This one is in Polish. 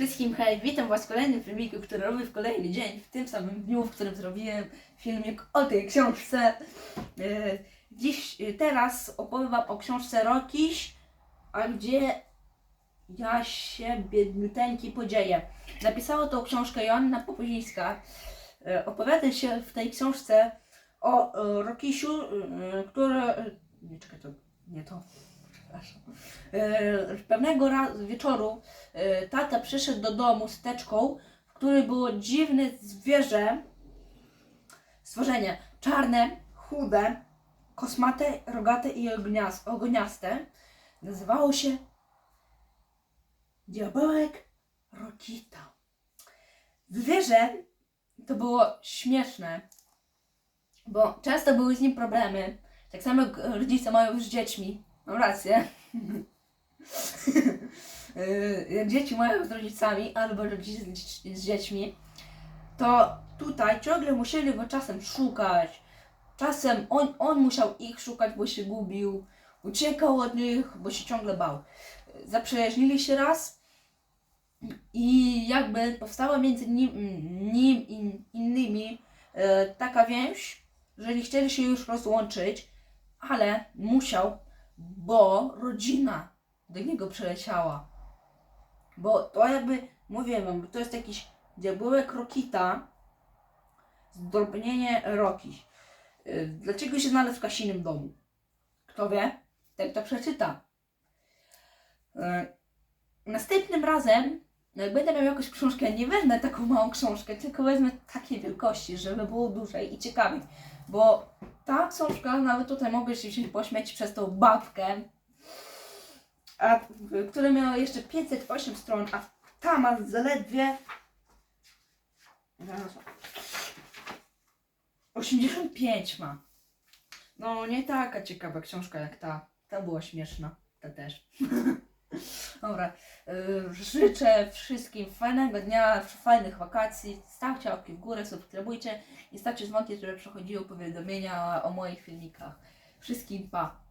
Wszystkim hej, witam Was w kolejnym filmiku, który robię w kolejny dzień, w tym samym dniu, w którym zrobiłem filmik o tej książce. E, Dziś, e, teraz opowiem Wam o książce Rokiś, a gdzie ja się biedniuteńki podzieję. Napisała tą książkę Joanna Popuzińska. E, Opowiada się w tej książce o Rokisiu, który... Nie, czekaj, to nie to. Przepraszam. E, Pewnego ra- wieczoru e, tata przyszedł do domu z teczką, w której było dziwne zwierzę, stworzenie czarne, chude, kosmate, rogate i ognias- ogoniaste. Nazywało się Diabełek Rokita. Zwierzę to było śmieszne, bo często były z nim problemy. Tak samo jak rodzice mają z dziećmi. Mam rację. Jak dzieci mają z rodzicami, albo rodzice z, z dziećmi, to tutaj ciągle musieli go czasem szukać. Czasem on, on musiał ich szukać, bo się gubił. Uciekał od nich, bo się ciągle bał. Zaprzyjaźnili się raz i jakby powstała między nim, nim i innymi e, taka więź, że chcieli się już rozłączyć, ale musiał, bo rodzina do niego przyleciała. Bo to jakby, mówię wam, to jest jakiś diabełek Rokita, zdrobnienie Roki. Y, Dlaczego się znalazł w Kasinym domu? Kto wie? Ten to przeczyta. Y, Następnym razem, jak będę miał jakąś książkę, nie wezmę taką małą książkę, tylko wezmę takiej wielkości, żeby było dłużej i ciekawiej. Bo ta książka, nawet tutaj mogę się pośmiać przez tą babkę, a, które miało jeszcze 508 stron, a ta ma zaledwie Zaraz. 85 ma. No, nie taka ciekawa książka jak ta. Ta była śmieszna. Ta też. Dobra. y, Życzę wszystkim fajnego dnia, fajnych wakacji. Stawcie łapki w górę, subskrybujcie i stawcie dzwonki, żeby przechodziły powiadomienia o moich filmikach. Wszystkim pa.